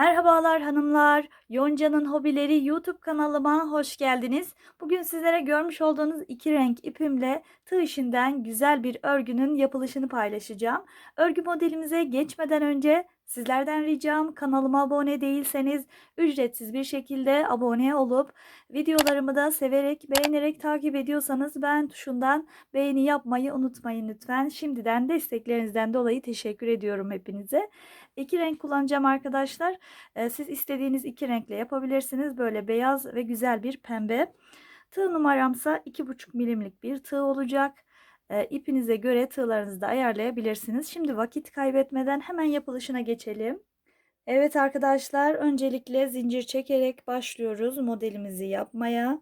Merhabalar hanımlar. Yonca'nın Hobileri YouTube kanalıma hoş geldiniz. Bugün sizlere görmüş olduğunuz iki renk ipimle tığ işinden güzel bir örgünün yapılışını paylaşacağım. Örgü modelimize geçmeden önce sizlerden ricam kanalıma abone değilseniz ücretsiz bir şekilde abone olup videolarımı da severek beğenerek takip ediyorsanız ben tuşundan beğeni yapmayı unutmayın lütfen. Şimdiden desteklerinizden dolayı teşekkür ediyorum hepinize. İki renk kullanacağım arkadaşlar. Ee, siz istediğiniz iki renkle yapabilirsiniz. Böyle beyaz ve güzel bir pembe. Tığ numaramsa 2,5 milimlik bir tığ olacak. Ee, ipinize göre tığlarınızı da ayarlayabilirsiniz. Şimdi vakit kaybetmeden hemen yapılışına geçelim. Evet arkadaşlar öncelikle zincir çekerek başlıyoruz modelimizi yapmaya.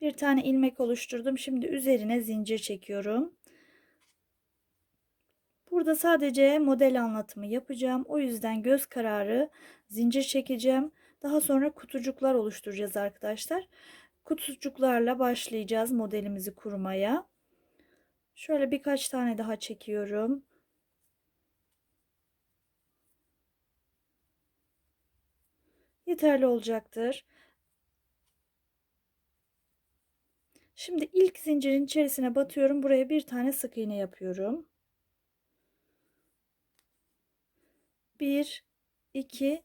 Bir tane ilmek oluşturdum. Şimdi üzerine zincir çekiyorum. Burada sadece model anlatımı yapacağım. O yüzden göz kararı zincir çekeceğim. Daha sonra kutucuklar oluşturacağız arkadaşlar. Kutucuklarla başlayacağız modelimizi kurmaya. Şöyle birkaç tane daha çekiyorum. Yeterli olacaktır. Şimdi ilk zincirin içerisine batıyorum. Buraya bir tane sık iğne yapıyorum. 1 2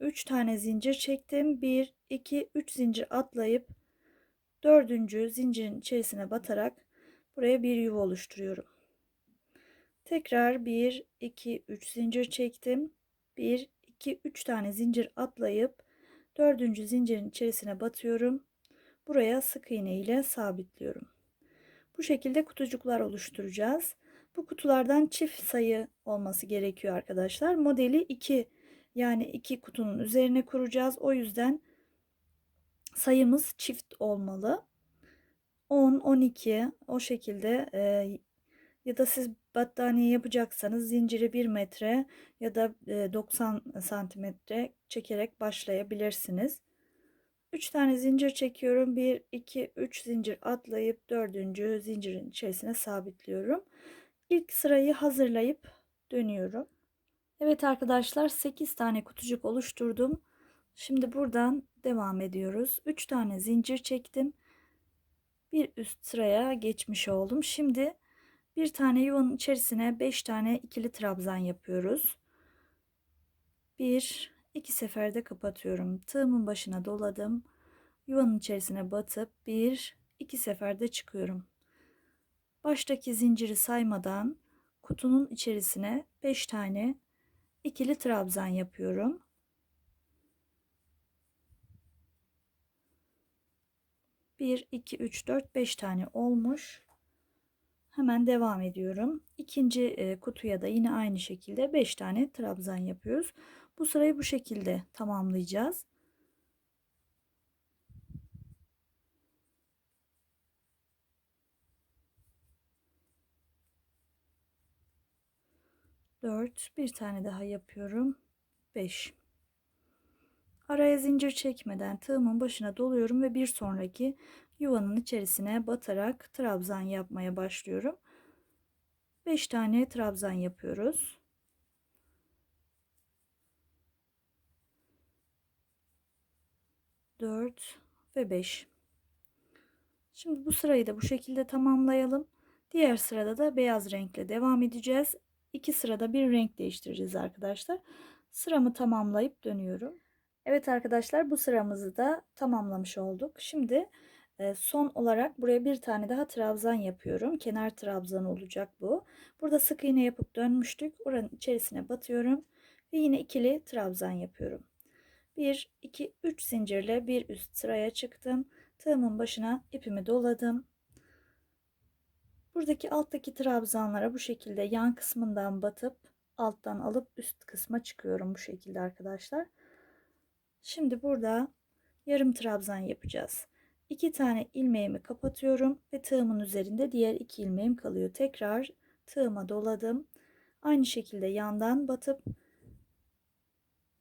3 tane zincir çektim. 1 2 3 zincir atlayıp dördüncü zincirin içerisine batarak buraya bir yuva oluşturuyorum. Tekrar 1 2 3 zincir çektim. 1 2 3 tane zincir atlayıp dördüncü zincirin içerisine batıyorum. Buraya sık iğne ile sabitliyorum. Bu şekilde kutucuklar oluşturacağız. Bu kutulardan çift sayı olması gerekiyor arkadaşlar. Modeli 2 yani 2 kutunun üzerine kuracağız. O yüzden sayımız çift olmalı. 10, 12 o şekilde e, ya da siz battaniye yapacaksanız zinciri 1 metre ya da e, 90 santimetre çekerek başlayabilirsiniz. 3 tane zincir çekiyorum. 1, 2, 3 zincir atlayıp 4. zincirin içerisine sabitliyorum. İlk sırayı hazırlayıp dönüyorum. Evet arkadaşlar 8 tane kutucuk oluşturdum. Şimdi buradan devam ediyoruz. 3 tane zincir çektim. Bir üst sıraya geçmiş oldum. Şimdi bir tane yuvanın içerisine 5 tane ikili trabzan yapıyoruz. 1 2 seferde kapatıyorum. Tığımın başına doladım. Yuvanın içerisine batıp 1 2 seferde çıkıyorum. Baştaki zinciri saymadan kutunun içerisine 5 tane ikili trabzan yapıyorum. Bir, iki, üç, dört, beş tane olmuş. Hemen devam ediyorum. İkinci e, kutuya da yine aynı şekilde 5 tane trabzan yapıyoruz. Bu sırayı bu şekilde tamamlayacağız. 4 bir tane daha yapıyorum 5 araya zincir çekmeden tığımın başına doluyorum ve bir sonraki yuvanın içerisine batarak trabzan yapmaya başlıyorum 5 tane trabzan yapıyoruz Dört ve beş. Şimdi bu sırayı da bu şekilde tamamlayalım. Diğer sırada da beyaz renkle devam edeceğiz iki sırada bir renk değiştireceğiz arkadaşlar. Sıramı tamamlayıp dönüyorum. Evet arkadaşlar bu sıramızı da tamamlamış olduk. Şimdi e, son olarak buraya bir tane daha trabzan yapıyorum. Kenar trabzan olacak bu. Burada sık iğne yapıp dönmüştük. Oranın içerisine batıyorum ve yine ikili trabzan yapıyorum. 1 2 3 zincirle bir üst sıraya çıktım. Tığımın başına ipimi doladım. Buradaki alttaki trabzanlara bu şekilde yan kısmından batıp alttan alıp üst kısma çıkıyorum bu şekilde arkadaşlar. Şimdi burada yarım trabzan yapacağız. İki tane ilmeğimi kapatıyorum ve tığımın üzerinde diğer iki ilmeğim kalıyor. Tekrar tığıma doladım. Aynı şekilde yandan batıp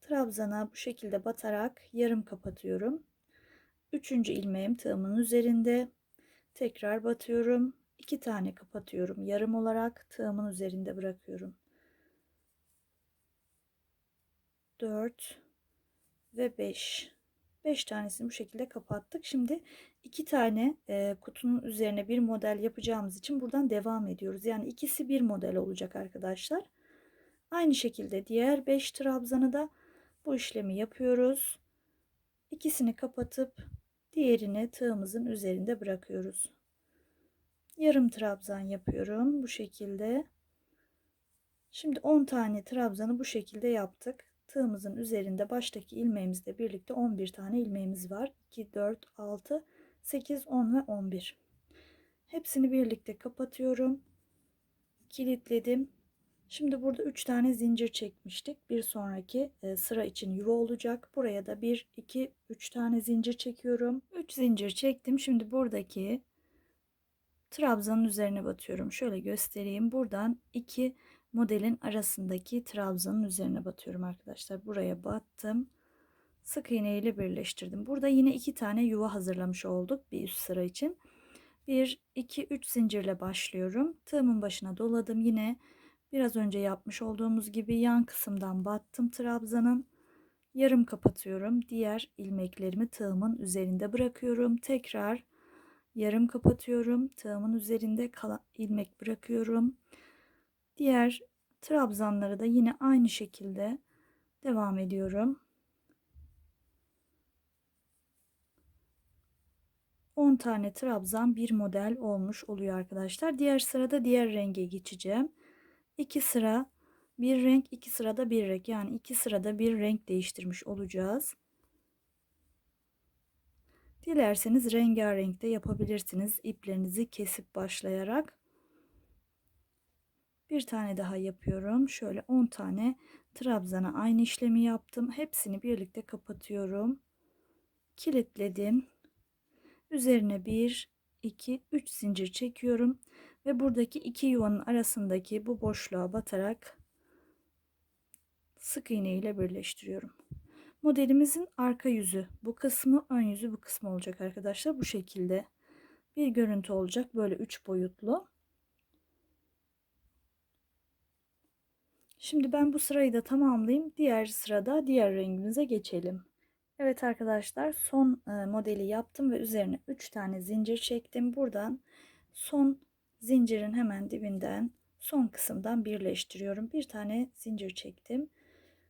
trabzana bu şekilde batarak yarım kapatıyorum. Üçüncü ilmeğim tığımın üzerinde. Tekrar batıyorum 2 tane kapatıyorum yarım olarak tığımın üzerinde bırakıyorum 4 ve 5. 5 tanesini bu şekilde kapattık. Şimdi iki tane e, kutunun üzerine bir model yapacağımız için buradan devam ediyoruz. Yani ikisi bir model olacak arkadaşlar. Aynı şekilde diğer 5 trabzanı da bu işlemi yapıyoruz. İkisini kapatıp diğerini tığımızın üzerinde bırakıyoruz. Yarım trabzan yapıyorum bu şekilde. Şimdi 10 tane trabzanı bu şekilde yaptık. Tığımızın üzerinde baştaki ilmeğimizle birlikte 11 tane ilmeğimiz var. 2, 4, 6, 8, 10 ve 11. Hepsini birlikte kapatıyorum. Kilitledim. Şimdi burada 3 tane zincir çekmiştik. Bir sonraki e, sıra için yuva olacak. Buraya da 1, 2, 3 tane zincir çekiyorum. 3 zincir çektim. Şimdi buradaki trabzanın üzerine batıyorum. Şöyle göstereyim. Buradan 2 modelin arasındaki trabzanın üzerine batıyorum arkadaşlar. Buraya battım. Sık iğne ile birleştirdim. Burada yine iki tane yuva hazırlamış olduk bir üst sıra için. 1 2 3 zincirle başlıyorum. Tığımın başına doladım. Yine biraz önce yapmış olduğumuz gibi yan kısımdan battım trabzanın. Yarım kapatıyorum. Diğer ilmeklerimi tığımın üzerinde bırakıyorum. Tekrar yarım kapatıyorum. Tığımın üzerinde kalan ilmek bırakıyorum. Diğer trabzanları da yine aynı şekilde devam ediyorum. 10 tane trabzan bir model olmuş oluyor arkadaşlar. Diğer sırada diğer renge geçeceğim. 2 sıra bir renk, 2 sırada bir renk. Yani 2 sırada bir renk değiştirmiş olacağız. Dilerseniz rengarenk de yapabilirsiniz. İplerinizi kesip başlayarak. Bir tane daha yapıyorum. Şöyle 10 tane trabzana aynı işlemi yaptım. Hepsini birlikte kapatıyorum. Kilitledim. Üzerine 1, 2, 3 zincir çekiyorum. Ve buradaki iki yuvanın arasındaki bu boşluğa batarak sık iğne ile birleştiriyorum. Modelimizin arka yüzü bu kısmı, ön yüzü bu kısmı olacak arkadaşlar. Bu şekilde bir görüntü olacak. Böyle 3 boyutlu. Şimdi ben bu sırayı da tamamlayayım. Diğer sırada diğer rengimize geçelim. Evet arkadaşlar son e, modeli yaptım ve üzerine 3 tane zincir çektim. Buradan son zincirin hemen dibinden son kısımdan birleştiriyorum. Bir tane zincir çektim.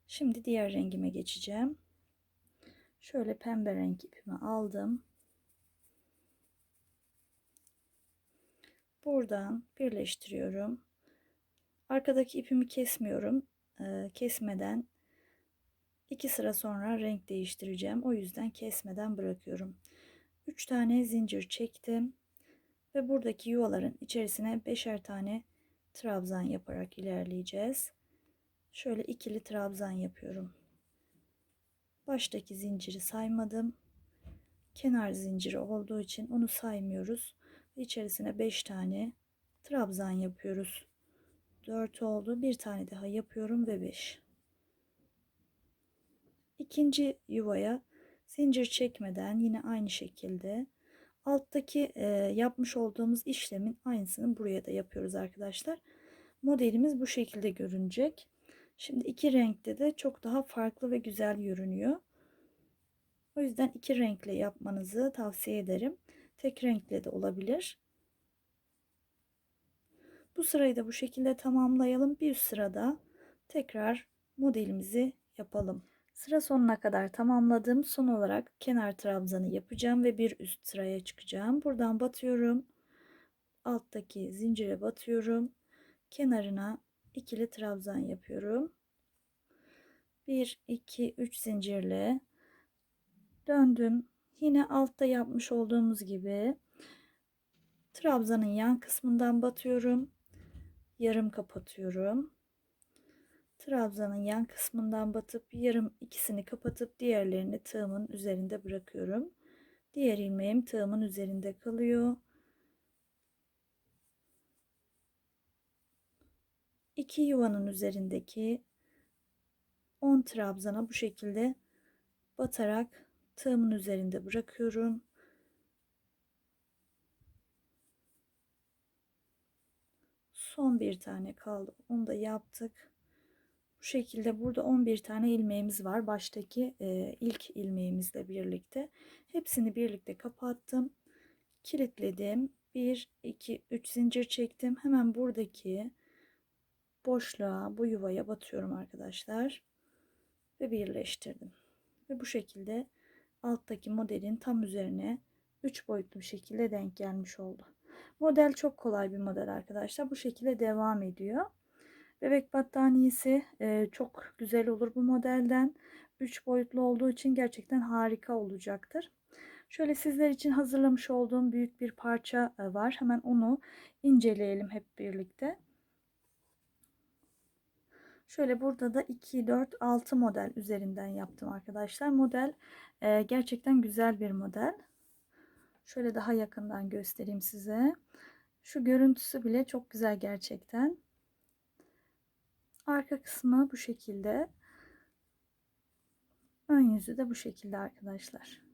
Şimdi diğer rengime geçeceğim. Şöyle pembe renk ipimi aldım. Buradan birleştiriyorum. Arkadaki ipimi kesmiyorum. Ee, kesmeden iki sıra sonra renk değiştireceğim. O yüzden kesmeden bırakıyorum. 3 tane zincir çektim. Ve buradaki yuvaların içerisine beşer tane trabzan yaparak ilerleyeceğiz. Şöyle ikili trabzan yapıyorum. Baştaki zinciri saymadım. Kenar zinciri olduğu için onu saymıyoruz. İçerisine 5 tane trabzan yapıyoruz. 4 oldu. Bir tane daha yapıyorum ve 5. İkinci yuvaya zincir çekmeden yine aynı şekilde alttaki e, yapmış olduğumuz işlemin aynısını buraya da yapıyoruz arkadaşlar. Modelimiz bu şekilde görünecek. Şimdi iki renkte de çok daha farklı ve güzel görünüyor. O yüzden iki renkle yapmanızı tavsiye ederim. Tek renkle de olabilir. Bu sırayı da bu şekilde tamamlayalım. Bir sırada tekrar modelimizi yapalım. Sıra sonuna kadar tamamladım. Son olarak kenar trabzanı yapacağım ve bir üst sıraya çıkacağım. Buradan batıyorum. Alttaki zincire batıyorum. Kenarına ikili trabzan yapıyorum. 1 2 3 zincirle döndüm. Yine altta yapmış olduğumuz gibi trabzanın yan kısmından batıyorum yarım kapatıyorum. Trabzanın yan kısmından batıp yarım ikisini kapatıp diğerlerini tığımın üzerinde bırakıyorum. Diğer ilmeğim tığımın üzerinde kalıyor. İki yuvanın üzerindeki 10 trabzana bu şekilde batarak tığımın üzerinde bırakıyorum. Son bir tane kaldı. Onu da yaptık. Bu şekilde burada 11 tane ilmeğimiz var. Baştaki e, ilk ilmeğimizle birlikte. Hepsini birlikte kapattım. Kilitledim. 1, 2, 3 zincir çektim. Hemen buradaki boşluğa bu yuvaya batıyorum arkadaşlar. Ve birleştirdim. Ve bu şekilde alttaki modelin tam üzerine 3 boyutlu bir şekilde denk gelmiş oldu. Model çok kolay bir model arkadaşlar. Bu şekilde devam ediyor. Bebek battaniyesi e, çok güzel olur bu modelden. 3 boyutlu olduğu için gerçekten harika olacaktır. Şöyle sizler için hazırlamış olduğum büyük bir parça e, var. Hemen onu inceleyelim hep birlikte. Şöyle burada da 2, 4, 6 model üzerinden yaptım arkadaşlar. Model e, gerçekten güzel bir model. Şöyle daha yakından göstereyim size. Şu görüntüsü bile çok güzel gerçekten. Arka kısmı bu şekilde. Ön yüzü de bu şekilde arkadaşlar.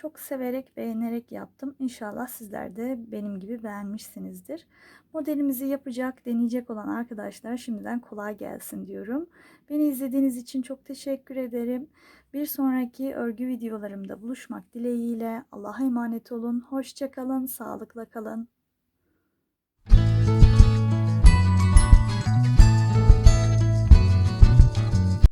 Çok severek beğenerek yaptım. İnşallah sizler de benim gibi beğenmişsinizdir. Modelimizi yapacak, deneyecek olan arkadaşlar şimdiden kolay gelsin diyorum. Beni izlediğiniz için çok teşekkür ederim. Bir sonraki örgü videolarımda buluşmak dileğiyle Allah'a emanet olun. Hoşçakalın, sağlıkla kalın.